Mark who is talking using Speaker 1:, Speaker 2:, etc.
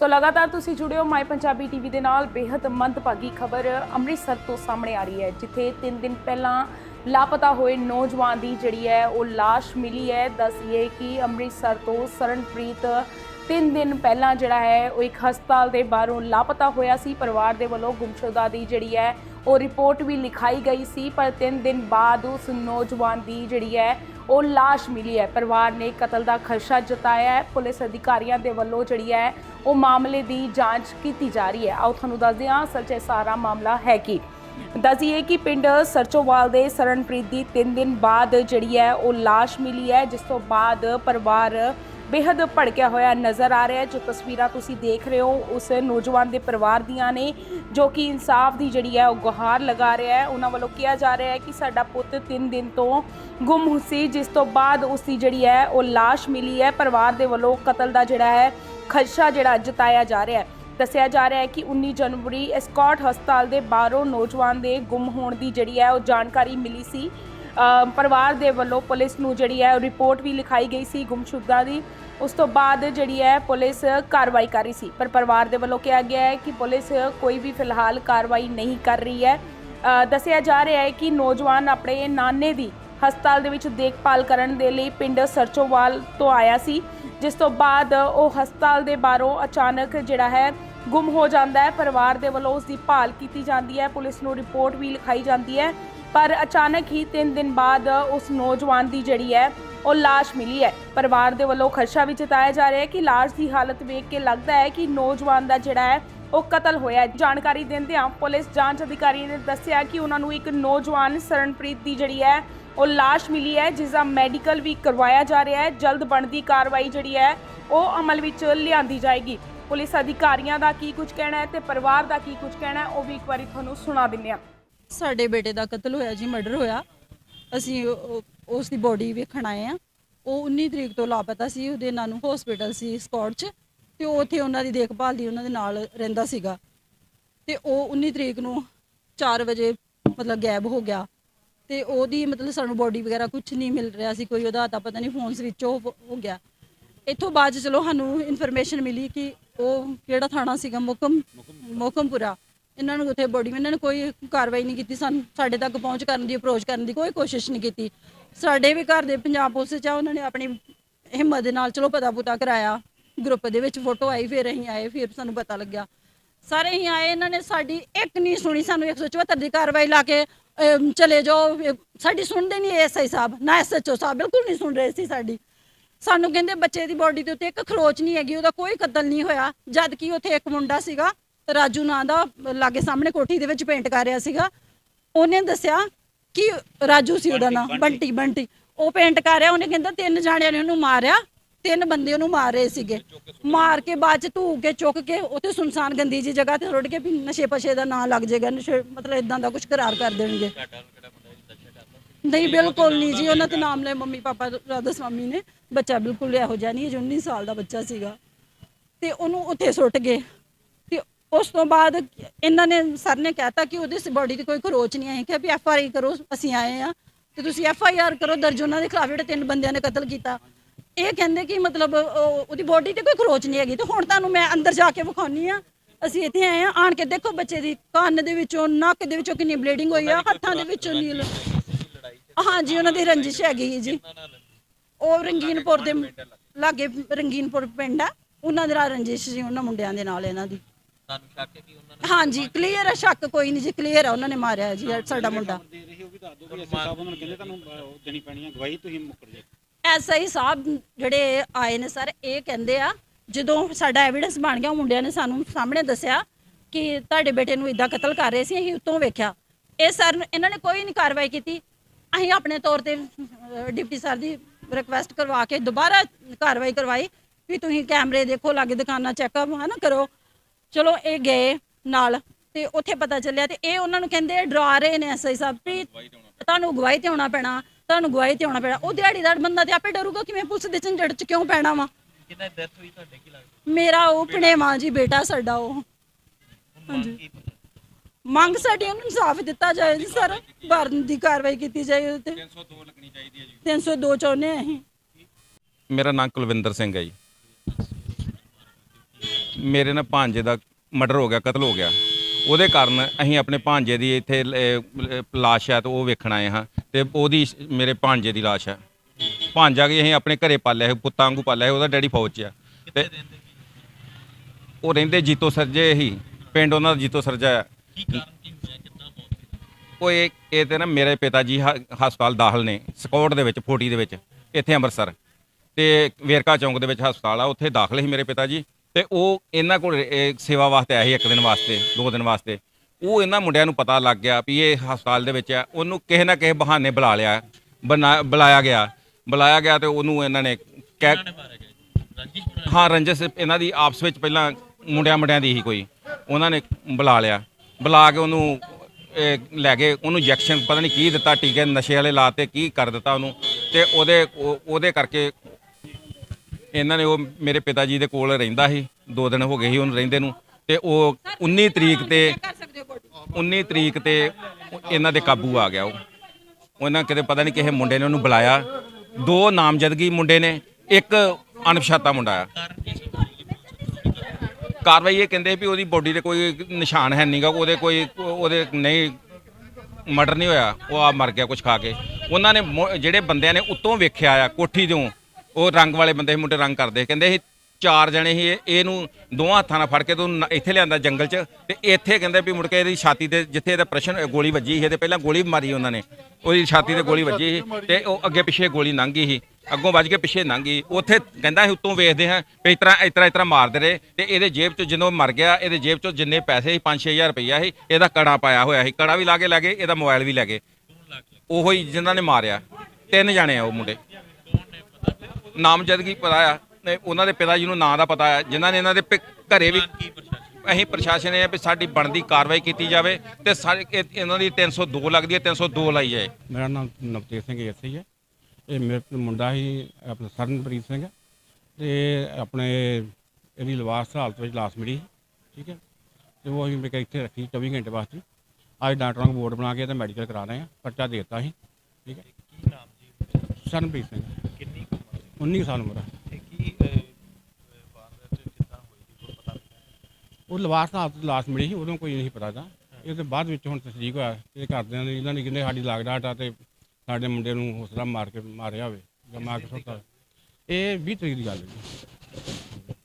Speaker 1: ਸੋ ਲਗਾਤਾਰ ਤੁਸੀਂ ਜੁੜਿਓ ਮਾਈ ਪੰਜਾਬੀ ਟੀਵੀ ਦੇ ਨਾਲ। ਬੇहद ਮੰਦਭਾਗੀ ਖਬਰ ਅੰਮ੍ਰਿਤਸਰ ਤੋਂ ਸਾਹਮਣੇ ਆ ਰਹੀ ਹੈ, ਜਿੱਥੇ 3 ਦਿਨ ਪਹਿਲਾਂ ਲਾਪਤਾ ਹੋਏ ਨੌਜਵਾਨ ਦੀ ਜਿਹੜੀ ਹੈ ਉਹ ਲਾਸ਼ ਮਿਲੀ ਹੈ। ਦੱਸੀਏ ਕਿ ਅੰਮ੍ਰਿਤਸਰ ਤੋਂ ਸਰਨਪ੍ਰੀਤ 3 ਦਿਨ ਪਹਿਲਾਂ ਜਿਹੜਾ ਹੈ, ਉਹ ਇੱਕ ਹਸਪਤਾਲ ਦੇ ਬਾਹਰੋਂ ਲਾਪਤਾ ਹੋਇਆ ਸੀ। ਪਰਿਵਾਰ ਦੇ ਵੱਲੋਂ ਗੁੰਮਸ਼ੁਦਾ ਦੀ ਜਿਹੜੀ ਹੈ, ਉਹ ਰਿਪੋਰਟ ਵੀ ਲਿਖਾਈ ਗਈ ਸੀ। ਪਰ 3 ਦਿਨ ਬਾਅਦ ਉਸ ਨੌਜਵਾਨ ਦੀ ਜਿਹੜੀ ਹੈ, ਉਹ ਲਾਸ਼ ਮਿਲੀ ਹੈ। ਪਰਿਵਾਰ ਨੇ ਕਤਲ ਦਾ ਖਰਸ਼ਾ ਜਤਾਇਆ ਹੈ। ਪੁਲਿਸ ਅਧਿਕਾਰੀਆਂ ਦੇ ਵੱਲੋਂ ਜਿਹੜੀ ਹੈ, ਉਹ ਮਾਮਲੇ ਦੀ ਜਾਂਚ ਕੀਤੀ ਜਾ ਰਹੀ ਹੈ। ਆਓ ਤੁਹਾਨੂੰ ਦੱਸਦੇ ਹਾਂ, ਅਸਲ 'ਚ ਇਹ ਸਾਰਾ ਮਾਮਲਾ ਹੈ ਕੀ। ਦੱਸੀਏ ਕਿ ਪਿੰਡ ਸਰਚੋਵਾਲ ਦੇ ਸਰਨਪ੍ਰੀਤ ਦੀ 3 ਦਿਨ ਬਾਅਦ ਜਿਹੜੀ ਹੈ, ਉਹ ਲਾਸ਼ ਮਿਲੀ ਹੈ। ਜਿਸ ਤੋਂ ਬਾਅਦ ਪਰਿਵਾਰ ਬੇहद ਭੜਕਿਆ ਹੋਇਆ ਨਜ਼ਰ ਆ ਰਿਹਾ ਹੈ। ਜੋ ਤਸਵੀਰਾਂ ਤੁਸੀਂ ਦੇਖ ਰਹੇ ਹੋ, ਉਸ ਨੌਜਵਾਨ ਦੇ ਪਰਿਵਾਰ ਦੀਆਂ ਨੇ, ਜੋ ਕਿ ਇਨਸਾਫ ਦੀ ਜਿਹੜੀ ਹੈ, ਉਹ ਗੁਹਾਰ ਲਗਾ ਰਿਹਾ ਹੈ। ਉਹਨਾਂ ਵੱਲੋਂ ਕਿਹਾ ਜਾ ਰਿਹਾ ਹੈ ਕਿ ਸਾਡਾ ਪੁੱਤ 3 ਦਿਨ ਤੋਂ ਗੁੰਮ ਸੀ, ਜਿਸ ਤੋਂ ਬਾਅਦ ਉਸ ਦੀ ਜਿਹੜੀ ਹੈ, ਉਹ ਲਾਸ਼ ਮਿਲੀ ਹੈ। ਪਰਿਵਾਰ ਦੇ ਵੱਲੋਂ ਕਤਲ ਦਾ ਜਿਹੜਾ ਹੈ, ਖਦਸ਼ਾ ਜਿਹੜਾ ਜਤਾਇਆ ਜਾ ਰਿਹਾ ਹੈ। ਦੱਸਿਆ ਜਾ ਰਿਹਾ ਹੈ ਕਿ 19 ਜਨਵਰੀ ਐਸਕੋਟ ਹਸਪਤਾਲ ਦੇ ਬਾਹਰੋਂ ਨੌਜਵਾਨ ਦੇ ਗੁੰਮ ਹੋਣ ਦੀ ਜਿਹੜੀ ਹੈ, ਉਹ ਜਾਣਕਾਰੀ ਮਿਲੀ ਸੀ। ਪਰਿਵਾਰ ਦੇ ਵੱਲੋਂ ਪੁਲਿਸ ਨੂੰ ਜਿਹੜੀ ਹੈ ਰਿਪੋਰਟ ਵੀ ਲਿਖਾਈ ਗਈ ਸੀ ਗੁੰਮਸ਼ੁਦਾ ਦੀ। ਉਸ ਤੋਂ ਬਾਅਦ ਜਿਹੜੀ ਹੈ ਪੁਲਿਸ ਕਾਰਵਾਈ ਕਰ ਰਹੀ ਸੀ। ਪਰ ਪਰਿਵਾਰ ਦੇ ਵੱਲੋਂ ਕਿਹਾ ਗਿਆ ਹੈ ਕਿ ਪੁਲਿਸ ਕੋਈ ਵੀ ਫਿਲਹਾਲ ਕਾਰਵਾਈ ਨਹੀਂ ਕਰ ਰਹੀ ਹੈ। ਦੱਸਿਆ ਜਾ ਰਿਹਾ ਹੈ ਕਿ ਨੌਜਵਾਨ ਆਪਣੇ ਨਾਨੇ ਦੀ ਹਸਪਤਾਲ ਦੇ ਵਿੱਚ ਦੇਖਭਾਲ ਕਰਨ ਦੇ ਲਈ ਪਿੰਡ ਸਰਚੋਵਾਲ ਤੋਂ ਆਇਆ ਸੀ, ਜਿਸ ਤੋਂ ਬਾਅਦ ਉਹ ਹਸਪਤਾਲ ਦੇ ਬਾਹਰੋਂ ਅਚਾਨਕ ਜਿਹੜਾ ਹੈ ਗੁੰਮ ਹੋ ਜਾਂਦਾ ਹੈ। ਪਰਿਵਾਰ ਦੇ ਵੱਲੋਂ ਉਸ ਦੀ ਭਾਲ ਕੀਤੀ ਜਾਂਦੀ ਹੈ। ਪੁਲਿਸ ਨੂੰ ਰਿਪੋਰਟ ਵੀ ਲਿਖਾਈ ਜਾਂਦੀ ਹੈ। ਪਰ ਅਚਾਨਕ ਹੀ 3 ਦਿਨ ਬਾਅਦ ਉਸ ਨੌਜਵਾਨ ਦੀ ਜਿਹੜੀ ਹੈ, ਉਹ ਲਾਸ਼ ਮਿਲੀ ਹੈ। ਪਰਿਵਾਰ ਦੇ ਵੱਲੋਂ ਖਰਸ਼ਾ ਵੀ ਜਤਾਇਆ ਜਾ ਰਿਹਾ ਹੈ ਕਿ ਲਾਸ਼ ਦੀ ਹਾਲਤ ਵੇਖ ਕੇ ਲੱਗਦਾ ਹੈ ਕਿ ਨੌਜਵਾਨ ਦਾ ਜਿਹੜਾ ਹੈ, ਉਹ ਕਤਲ ਹੋਇਆ ਜਾਣਕਾਰੀ ਦਿੰਦਿਆਂ ਪੁਲਿਸ ਜਾਂਚ ਅਧਿਕਾਰੀ ਨੇ ਦੱਸਿਆ ਕਿ ਉਹਨਾਂ ਨੂੰ ਇੱਕ ਨੌਜਵਾਨ ਸਰਨਪ੍ਰੀਤ ਦੀ ਜਿਹੜੀ ਹੈ, ਉਹ ਲਾਸ਼ ਮਿਲੀ ਹੈ, ਜਿਸ ਦਾ ਮੈਡੀਕਲ ਵੀ ਕਰਵਾਇਆ ਜਾ ਰਿਹਾ ਹੈ। ਜਲਦ ਬਣਦੀ ਕਾਰਵਾਈ ਜਿਹੜੀ ਹੈ, ਉਹ ਅਮਲ ਵਿੱਚ ਲਿਆਂਦੀ ਜਾਏਗੀ। ਪੁਲਿਸ ਅਧਿਕਾਰੀਆਂ ਦਾ ਕੀ ਕੁਝ ਕਹਿਣਾ ਹੈ ਤੇ ਪਰਿਵਾਰ ਦਾ ਕੀ ਕੁਝ ਕਹਿਣਾ ਹੈ, ਉਹ ਵੀ ਇੱਕ ਵਾਰੀ ਤੁਹਾਨੂੰ ਸੁਣਾ ਦਿੰਦੇ ਹਾਂ।
Speaker 2: ਸਾਡੇ ਬੇਟੇ ਦਾ ਕਤਲ ਹੋਇਆ ਜੀ ਮਰਡਰ ਹੋਇਆ। ਅਸੀਂ ਉਹ- ਉਸ ਦੀ ਬੋਡੀ ਵੇਖਣ ਆਏ ਆ ਉਹ 19 ਤਰੀਕ ਤੋਂ ਲਾਪਤਾ ਸੀ, ਉਹਦੇ ਇਹਨਾਂ ਨੂੰ ਹਸਪੀਟਲ ਸੀ ਸਕਾਟ 'ਚ, ਤੇ ਉਹ ਉੱਥੇ ਉਹਨਾਂ ਦੀ ਦੇਖਭਾਲ ਦੀ ਉਹਨਾਂ ਦੇ ਨਾਲ ਰਹਿੰਦਾ ਸੀਗਾ। ਤੇ ਉਹ 19 ਤਰੀਕ ਨੂੰ 4 ਵਜੇ ਮਤਲਬ ਗਾਇਬ ਹੋ ਗਿਆ। ਤੇ ਉਹਦੀ ਮਤਲਬ ਸਾਨੂੰ ਬੋਡੀ ਵਗੈਰਾ ਕੁਝ ਨਹੀਂ ਮਿਲ ਰਿਹਾ ਸੀ, ਕੋਈ ਉਹਦਾ ਤਾਂ ਪਤਾ ਨਹੀਂ ਫੋਨ ਸਵਿਚ ਆਫ ਹੋ ਗਿਆ। ਇੱਥੋਂ ਬਾਅਦ 'ਚ ਚਲੋ ਸਾਨੂੰ ਇਨਫੋਰਮੇਸ਼ਨ ਮਿਲੀ ਕਿ ਉਹ ਕਿਹੜਾ ਥਾਣਾ ਸੀਗਾ, ਮੁਕਮ, ਮੁਕਮਪੁਰਾ। ਇਹਨਾਂ ਨੂੰ ਉੱਥੇ ਬੋਡੀ ਇਹਨਾਂ ਨੇ ਕੋਈ ਕਾਰਵਾਈ ਨਹੀਂ ਕੀਤੀ, ਸਾਨੂੰ ਸਾਡੇ ਤੱਕ ਪਹੁੰਚ ਕਰਨ ਦੀ ਅਪਰੋਚ ਕਰਨ ਦੀ ਕੋਈ ਕੋਸ਼ਿਸ਼ ਨਹੀਂ ਕੀਤੀ। ਸਾਡੇ ਵੀ ਘਰ ਦੇ ਪੰਜਾਬ ਪੁਲਿਸ ਚ ਆ, ਉਹਨਾਂ ਨੇ ਆਪਣੀ ਹਿੰਮਤ ਦੇ ਨਾਲ ਚਲੋ ਪਤਾ ਪੁਤਾ ਕਰਾਇਆ। ਗਰੁੱਪ ਦੇ ਵਿੱਚ ਫੋਟੋ ਆਈ, ਫਿਰ ਅਸੀਂ ਆਏ, ਫਿਰ ਸਾਨੂੰ ਪਤਾ ਲੱਗਿਆ। ਸਾਰੇ ਹੀ ਆਏ, ਇਹਨਾਂ ਨੇ ਸਾਡੀ ਇੱਕ ਨਹੀਂ ਸੁਣੀ, ਸਾਨੂੰ 174 ਦੀ ਕਾਰਵਾਈ ਲਾ ਕੇ ਚਲੇ ਜਾਓ। ਸਾਡੀ ਸੁਣਦੇ ਨਹੀਂ ਐਸਆਈ ਸਾਹਿਬ, ਨਾ ਐਸਐਚਓ ਸਾਹਿਬ, ਬਿਲਕੁਲ ਨਹੀਂ ਸੁਣ ਰਹੇ ਸੀ ਸਾਡੀ। ਸਾਨੂੰ ਕਹਿੰਦੇ ਬੱਚੇ ਦੀ ਬੋਡੀ ਦੇ ਉੱਤੇ ਇੱਕ ਖਰੋਚ ਨਹੀਂ ਹੈਗੀ, ਉਹਦਾ ਕੋਈ ਕਤਲ ਨਹੀਂ ਹੋਇਆ, ਜਦ ਕਿ ਉੱਥੇ ਇੱਕ ਮੁੰਡਾ ਸੀਗਾ ਰਾਜੂ ਨਾਂ ਦਾ ਲਾਗੇ ਸਾਹਮਣੇ ਕੋਠੀ ਦੇ ਵਿੱਚ ਪੇਂਟ ਕਰ ਰਿਹਾ ਸੀਗਾ। ਉਹਨੇ ਦੱਸਿਆ ਕਿ ਰਾਜੂ ਸੀ ਉਹਦਾ ਨਾਮ ਬੰਟੀ ਬੰਟੀ ਉਹ ਪੇਂਟ ਕਰ ਰਿਹਾ ਉਹਨੇ ਕਹਿੰਦਾ ਤਿੰਨ ਜਾਣਿਆਂ ਨੇ ਉਹਨੂੰ ਮਾਰਿਆ ਤਿੰਨ ਬੰਦੇ ਉਹਨੂੰ ਮਾਰ ਰਹੇ ਸੀਗੇ। ਮਾਰ ਕੇ ਬਾਅਦ ਚ ਧੂ ਕੇ ਚੁੱਕ ਕੇ ਉੱਥੇ ਸੁਨਸਾਨ ਗੰਦੀ ਜੀ ਜਗ੍ਹਾ ਤੇ ਰੁੱਟ ਕੇ ਵੀ ਨਸ਼ੇ ਪਸ਼ੇ ਦਾ ਨਾਂ ਲੱਗ ਜਾਏਗਾ ਨਸ਼ੇ ਮਤਲਬ ਇਦਾਂ ਦਾ ਕੁਝ ਕਰਾਰ ਕਰ ਦੇਣਗੇ। ਨਹੀਂ ਬਿਲਕੁਲ ਨਹੀਂ ਜੀ ਉਹਨਾਂ ਤੇ ਨਾਮ ਲੈ ਮੰਮੀ ਪਾਪਾ ਰਾਧਾ ਸਵਾਮੀ ਨੇ। ਬੱਚਾ ਬਿਲਕੁਲ ਇਹੋ ਜਿਹਾ ਨਹੀਂ ਹੈ ਜੋ 19 ਸਾਲ ਦਾ ਬੱਚਾ ਸੀਗਾ। ਤੇ ਉਹਨੂੰ ਉੱਥੇ ਸੁੱਟ ਗਏ। ਉਸ ਤੋਂ ਬਾਅਦ ਇਹਨਾਂ ਨੇ ਸਰ ਨੇ ਕਹਿਤਾ ਕਿ ਉਹਦੇ ਬੋਡੀ ਦੀ ਕੋਈ ਖਰੋਚ ਨਹੀਂ ਹੈ ਕਿ ਵੀ ਐਫ ਆਰ ਆਈ ਕਰੋ ਅਸੀਂ ਆਏ ਆ ਤੇ ਤੁਸੀਂ ਐਫ ਆਈ ਆਰ ਕਰੋ ਦਰਜ ਉਹਨਾਂ ਦੇ ਖਿਲਾਫ ਜਿਹੜੇ ਤਿੰਨ ਬੰਦਿਆਂ ਨੇ ਕਤਲ ਕੀਤਾ। ਇਹ ਕਹਿੰਦੇ ਕਿ ਮਤਲਬ ਉਹ- ਉਹਦੀ ਬੋਡੀ ਤੇ ਕੋਈ ਖਰੋਚ ਨਹੀਂ ਹੈਗੀ ਤੇ ਹੁਣ ਤੁਹਾਨੂੰ ਮੈਂ ਅੰਦਰ ਜਾ ਕੇ ਵਿਖਾਉਣੀ ਆ। ਅਸੀਂ ਇੱਥੇ ਆਏ ਆ ਆਣ ਕੇ ਦੇਖੋ ਬੱਚੇ ਦੀ ਕੰਨ ਦੇ ਵਿੱਚੋਂ ਨੱਕ ਦੇ ਵਿੱਚੋਂ ਕਿੰਨੀ ਬਲੀਡਿੰਗ ਹੋਈ ਆ ਹੱਥਾਂ ਦੇ ਵਿੱਚੋਂ ਨੀਲ। ਹਾਂਜੀ ਉਹਨਾਂ ਦੀ ਰੰਜਿਸ਼ ਹੈਗੀ ਜੀ। ਉਹ ਰੰਗੀਨਪੁਰ ਦੇ ਲਾਗੇ ਰੰਗੀਨਪੁਰ ਪਿੰਡ ਆ। ਉਹਨਾਂ ਦੇ ਨਾਲ ਰੰਜਿਸ਼ ਸੀ ਉਹਨਾਂ ਮੁੰਡਿਆਂ ਦੇ ਨਾਲ ਇਹਨਾਂ ਦੀ।
Speaker 3: ਤੁਹਾਨੂੰ ਸ਼ੱਕ ਹੈ ਕਿ ਉਹਨਾਂ ਨੇ
Speaker 2: ਹਾਂਜੀ ਕਲੀਅਰ ਹੈ ਸ਼ੱਕ ਕੋਈ ਨਹੀਂ ਜੀ ਕਲੀਅਰ ਹੈ ਉਹਨਾਂ ਨੇ ਮਾਰਿਆ ਜੀ ਸਾਡਾ ਮੁੰਡਾ।
Speaker 4: ਦੇ ਰਹੀ ਉਹ ਵੀ ਦੱਸ ਦਿਓ ਵੀ ਐਸਏ ਸਾਹਿਬ ਉਹਨਾਂ ਨੂੰ ਕਹਿੰਦੇ ਤੁਹਾਨੂੰ ਅਹ, ਉਹ ਦੇਣੀ ਪੈਣੀ ਹੈ ਗਵਾਹੀ ਤੁਸੀਂ ਮੁੱਕਰ ਜੇ
Speaker 2: ਐਸਆਈ ਸਾਹਿਬ ਜਿਹੜੇ ਆਏ ਨੇ ਸਰ ਇਹ ਕਹਿੰਦੇ ਆ ਜਦੋਂ ਸਾਡਾ ਐਵੀਡੈਂਸ ਬਣ ਗਿਆ ਉਹ ਮੁੰਡਿਆਂ ਨੇ ਸਾਨੂੰ ਸਾਹਮਣੇ ਦੱਸਿਆ ਕਿ ਤੁਹਾਡੇ ਬੇਟੇ ਨੂੰ ਇਦਾਂ ਕਤਲ ਕਰ ਰਹੇ ਸੀ ਅਸੀਂ ਉੱਤੋਂ ਵੇਖਿਆ। ਇਹ ਸਰ ਇਹਨਾਂ ਨੇ ਕੋਈ ਨਹੀਂ ਕਾਰਵਾਈ ਕੀਤੀ। ਅਸੀਂ ਆਪਣੇ ਤੌਰ ਤੇ ਡਿਪਟੀ ਸਰ ਦੀ ਰਿਕਵੈਸਟ ਕਰਵਾ ਕੇ ਦੁਬਾਰਾ ਕਾਰਵਾਈ ਕਰਵਾਈ ਵੀ ਤੁਸੀਂ ਕੈਮਰੇ ਦੇਖੋ ਲਾਗੇ ਦੁਕਾਨਾਂ ਚੈੱਕਅਪ ਹਨਾ ਕਰੋ। ਚਲੋ ਇਹ ਗਏ ਨਾਲ ਤੇ ਉੱਥੇ ਪਤਾ ਚੱਲਿਆ ਤੇ ਇਹ ਉਹਨਾਂ ਨੂੰ ਕਹਿੰਦੇ ਡਰਾ ਰਹੇ ਨੇ ਐਸਆਈ ਸਾਹਿਬ ਵੀ ਤੁਹਾਨੂੰ ਗਵਾਹੀ ਤੇ ਆਉਣਾ ਪੈਣਾ ਤੁਹਾਨੂੰ ਗਵਾਹੀ ਤੇ ਆਉਣਾ ਪੈਣਾ। ਉਹ ਦਿਹਾੜੀਦਾਰ ਬੰਦਾ ਤੇ ਆਪੇ ਡਰੂਗਾ ਕਿਵੇਂ ਪੁਲਿਸ ਦੇ ਝੰਡੜ ਚ ਕਿਉਂ ਪੈਣਾ ਵਾ?
Speaker 3: ਕਿੰਨਾ ਡੈਥ ਹੋਈ ਤੁਹਾਡੇ ਕੀ ਲੱਗਦਾ?
Speaker 2: ਮੇਰਾ ਉਹ ਭਣੇਵਾਂ ਜੀ ਬੇਟਾ ਸਾਡਾ ਉਹ।
Speaker 3: ਮੰਗ
Speaker 2: ਸਾਡੀ ਉਹਨੂੰ ਇਨਸਾਫ ਦਿੱਤਾ ਜਾਏ ਜੀ ਸਰ। ਭਰਨ ਦੀ ਕਾਰਵਾਈ ਕੀਤੀ ਜਾਏ ਉਹਦੇ ਤੇ।
Speaker 4: 302 ਲੱਗਣੀ ਚਾਹੀਦੀ ਹੈ ਜੀ।
Speaker 2: 302 ਚਾਹੁੰਦੇ ਆ ਅਸੀਂ।
Speaker 5: ਮੇਰਾ ਨਾਮ ਕੁਲਵਿੰਦਰ ਸਿੰਘ ਹੈ ਜੀ। ਮੇਰੇ ਨਾਲ ਭਾਂਜੇ ਦਾ ਮਰਡਰ ਹੋ ਗਿਆ ਕਤਲ ਹੋ ਗਿਆ। ਉਹਦੇ ਕਾਰਨ ਅਸੀਂ ਆਪਣੇ ਭਾਂਜੇ ਦੀ ਇੱਥੇ ਲਾਸ਼ ਹੈ ਤੇ ਉਹ ਵੇਖਣ ਆਏ ਹਾਂ ਤੇ ਉਹਦੀ ਮੇਰੇ ਭਾਂਜੇ ਦੀ ਲਾਸ਼ ਹੈ। ਭਾਂਜਾ ਕਿ ਅਸੀਂ ਆਪਣੇ ਘਰੇ ਪਾਲਿਆ ਹੈ ਪੁੱਤਾਂ ਵਾਂਗੂ ਪਾਲਿਆ ਹੈ ਉਹਦਾ ਡੈਡੀ ਫੌਜ 'ਚ ਆ। ਤੇ ਉਹ ਰਹਿੰਦੇ ਜੀਤੋ ਸਰਜੇ ਹੀ ਪਿੰਡ ਉਹਨਾਂ ਦਾ ਜੀਤੋ ਸਰਜਾ
Speaker 3: ਹੋਈ?
Speaker 5: ਉਹ ਇਹ ਇਹ ਤੇ ਨਾ ਮੇਰੇ ਪਿਤਾ ਜੀ ਹਸਪਤਾਲ ਦਾਖਲ ਨੇ ਸਕੌਟ ਦੇ ਵਿੱਚ ਫੋਟੀ ਦੇ ਵਿੱਚ ਇੱਥੇ ਅੰਮ੍ਰਿਤਸਰ। ਤੇ ਵੇਰਕਾ ਚੌਂਕ ਦੇ ਵਿੱਚ ਹਸਪਤਾਲ ਆ ਉੱਥੇ ਦਾਖਲ ਸੀ ਮੇਰੇ ਪਿਤਾ ਜੀ। ਤੇ ਉਹ ਇਹਨਾਂ ਕੋਲ ਇਹ ਸੇਵਾ ਵਾਸਤੇ ਆਏ ਸੀ ਇੱਕ ਦਿਨ ਵਾਸਤੇ ਦੋ ਦਿਨ ਵਾਸਤੇ। ਉਹ ਇਹਨਾਂ ਮੁੰਡਿਆਂ ਨੂੰ ਪਤਾ ਲੱਗ ਗਿਆ ਵੀ ਇਹ ਹਸਪਤਾਲ ਦੇ ਵਿੱਚ ਆ। ਉਹਨੂੰ ਕਿਸੇ ਨਾ ਕਿਸੇ ਬਹਾਨੇ ਬੁਲਾ ਲਿਆ ਬਣਾ- ਬੁਲਾਇਆ ਗਿਆ। ਬੁਲਾਇਆ ਗਿਆ ਤੇ ਉਹਨੂੰ ਇਹਨਾਂ ਨੇ ਕਹਿ ਹਾਂ ਰੰਜਸ ਇਹਨਾਂ ਦੀ ਆਪਸ ਵਿੱਚ ਪਹਿਲਾਂ ਮੁੰਡਿਆਂ ਮੁੰਡਿਆਂ ਦੀ ਹੀ ਕੋਈ। ਉਹਨਾਂ ਨੇ ਬੁਲਾ ਲਿਆ। ਬੁਲਾ ਕੇ ਉਹਨੂੰ ਇਹ, ਲੈ ਗਏ। ਉਹਨੂੰ ਇੰਜੈਕਸ਼ਨ ਪਤਾ ਨਹੀਂ ਕੀ ਦਿੱਤਾ ਟੀਕੇ ਨਸ਼ੇ ਵਾਲੇ ਲਾਤੇ ਕੀ ਕਰ ਦਿੱਤਾ ਉਹਨੂੰ। ਤੇ ਉਹਦੇ ਉਹ- ਉਹਦੇ ਕਰਕੇ ਇਹਨਾਂ ਨੇ ਉਹ ਮੇਰੇ ਪਿਤਾ ਜੀ ਦੇ ਕੋਲ ਰਹਿੰਦਾ ਸੀ, ਦੋ ਦਿਨ ਹੋ ਗਏ ਸੀ ਉਹਨੂੰ ਰਹਿੰਦੇ ਨੂੰ, ਤੇ ਉਹ 19 ਤਰੀਕ ਤੇ 19 ਤਰੀਕ ਤੇ ਇਹਨਾਂ ਦੇ ਕਾਬੂ ਆ ਗਿਆ ਉਹ। ਉਹਨਾਂ ਕਿਤੇ ਪਤਾ ਨਹੀਂ ਕਿਸੇ ਮੁੰਡੇ ਨੇ ਉਹਨੂੰ ਬੁਲਾਇਆ। ਦੋ ਨਾਮਜ਼ਦਗੀ ਮੁੰਡੇ ਨੇ, ਇੱਕ ਅਣਪਛਾਤਾ ਮੁੰਡਾ ਆ। ਕਾਰਵਾਈ ਇਹ ਕਹਿੰਦੇ ਵੀ ਉਹਦੀ ਬੋਡੀ ਤੇ ਕੋਈ ਨਿਸ਼ਾਨ ਹੈ ਨਹੀਂਗਾ ਉਹਦੇ ਕੋਈ, ਉਹਦੇ ਨਹੀਂ, ਮਰਡਰ ਨਹੀਂ ਹੋਇਆ, ਉਹ ਆ ਮਰ ਗਿਆ ਕੁਝ ਖਾ ਕੇ। ਉਹਨਾਂ ਨੇ ਮੋ- ਜਿਹੜੇ ਬੰਦਿਆਂ ਨੇ ਉੱਤੋਂ ਵੇਖਿਆ ਆ ਕੋਠੀ ਤੋਂ ਉਹ ਰੰਗ ਵਾਲੇ ਬੰਦੇ ਸੀ, ਮੁੰਡੇ ਰੰਗ ਕਰਦੇ ਕਹਿੰਦੇ ਸੀ, ਚਾਰ ਜਣੇ ਸੀ ਇਹਨੂੰ ਦੋਵਾਂ ਹੱਥਾਂ ਨਾਲ ਫੜ ਕੇ ਤੋਂ ਇੱਥੇ ਲਿਆਂਦਾ ਜੰਗਲ 'ਚ। ਤੇ ਇੱਥੇ ਕਹਿੰਦੇ ਵੀ ਮੁੜ ਕੇ ਇਹਦੀ ਛਾਤੀ ਤੇ ਜਿੱਥੇ ਇਹਦਾ ਪ੍ਰਸ਼ਨ ਗੋਲੀ ਵੱਜੀ ਸੀ, ਇਹਦੇ ਪਹਿਲਾਂ ਗੋਲੀ ਮਾਰੀ ਉਹਨਾਂ ਨੇ। ਉਹਦੀ ਛਾਤੀ ਤੇ ਗੋਲੀ ਵੱਜੀ ਸੀ ਤੇ ਉਹ ਅੱਗੇ ਪਿੱਛੇ ਗੋਲੀ ਲੰਘ ਗਈ ਸੀ। ਅੱਗੋਂ ਵੱਜ ਕੇ ਪਿੱਛੇ ਲੰਘ ਗਈ ਉੱਥੇ ਕਹਿੰਦਾ ਅਸੀਂ ਉੱਤੋਂ ਵੇਖਦੇ ਹਾਂ ਵੀ ਇਸ ਤਰ੍ਹਾਂ ਇਸ ਤਰ੍ਹਾਂ ਇਸ ਤਰ੍ਹਾਂ ਮਾਰਦੇ ਰਹੇ। ਤੇ ਇਹਦੇ ਜੇਬ 'ਚ ਜਦੋਂ ਮਰ ਗਿਆ, ਇਹਦੇ ਜੇਬ 'ਚੋਂ ਜਿੰਨੇ ਪੈਸੇ ਸੀ 5-6000 ਰੁਪਈਆ ਸੀ, ਇਹਦਾ ਕੜਾ ਪਾਇਆ ਹੋਇਆ ਸੀ। ਕੜਾ ਵੀ ਲਾ ਕੇ ਲੈ ਗਏ, ਇਹਦਾ ਮੋਬਾਈਲ ਵੀ ਲੈ ਗਏ। ਉਹੋ ਹੀ ਜਿਨ੍ਹਾਂ ਨੇ ਮਾਰਿਆ। ਤਿੰਨ ਜਾਣੇ ਆ ਉਹ ਮੁੰਡੇ। ਨਾਮਜ਼ਦਗੀ ਪਤਾ ਆ। ਤੇ ਉਹਨਾਂ ਦੇ ਪਿਤਾ ਜੀ ਨੂੰ ਨਾਂ ਦਾ ਪਤਾ ਹੈ ਜਿਨ੍ਹਾਂ ਨੇ ਇਹਨਾਂ ਦੇ ਪਿ- ਘਰੇ ਵੀ
Speaker 3: ਕੀ ਪ੍ਰਸ਼ਾਸਨ
Speaker 5: ਅਸੀਂ ਪ੍ਰਸ਼ਾਸਨ ਇਹ ਆ ਵੀ ਸਾਡੀ ਬਣਦੀ ਕਾਰਵਾਈ ਕੀਤੀ ਜਾਵੇ ਤੇ ਸਾਰੇ ਇਹ- ਇਹਨਾਂ ਦੀ 302 ਲੱਗਦੀ ਹੈ 302 ਲਾਈ ਜਾਏ।
Speaker 6: ਮੇਰਾ ਨਾਮ ਨਵਤੇਜ ਸਿੰਘ ਏਸੇ ਹੈ ਇਹ ਮੇਰੇ ਮੁੰਡਾ ਹੀ ਆਪਣਾ ਸਰਨਪ੍ਰੀਤ ਸਿੰਘ ਤੇ ਆਪਣੇ ਇਹਦੀ ਲਵਾਸ ਹਾਲਤ ਵਿੱਚ ਲਾਸ਼ ਮਿਲੀ ਸੀ, ਠੀਕ ਹੈ। ਤੇ ਉਹ ਅਸੀਂ ਮੇਰੇ ਇੱਥੇ ਰੱਖੀ 24 ਘੰਟੇ ਵਾਸਤੇ। ਅੱਜ ਡਾਕਟਰਾਂ ਨੂੰ ਬੋਰਡ ਬਣਾ ਕੇ ਤੇ ਮੈਡੀਕਲ ਕਰਾ ਰਹੇ ਆ ਪਰਚਾ ਦੇ ਦਿੱਤਾ ਸੀ, ਠੀਕ ਹੈ।
Speaker 3: ਕੀ ਨਾਮ ਜੀ
Speaker 6: ਸਰਨਪ੍ਰੀਤ ਸਿੰਘ। 19 ਸਾਲ ਉਮਰ
Speaker 3: ਤੇ
Speaker 6: ਉਹ ਲਵਾਸ ਹਾਲਤ ਵਿੱਚ ਲਾਸ਼ ਮਿਲੀ ਸੀ ਉਦੋਂ ਕੋਈ ਨਹੀਂ ਪਤਾ ਦਾ ਇਹ ਤੇ ਬਾਅਦ ਵਿੱਚ ਹੁਣ ਤਸਦੀਕ ਹੋਇਆ ਇਹ ਘਰਦਿਆਂ ਨੇ ਇਹਨਾਂ ਨੇ ਕਹਿੰਦੇ ਸਾਡੀ ਲਾਗਡਾਟ ਆ ਤੇ ਸਾਡੇ ਮੁੰਡੇ ਨੂੰ ਹੌਸਲਾ ਮਾਰ ਕੇ ਮਾਰਿਆ ਹੋਵੇ ਜਾਂ ਮਾਰ ਕੇ ਸੁੱਟਾ। ਇਹ 20 ਤਰੀਕ ਦੀ ਗੱਲ ਹੈ ਜੀ।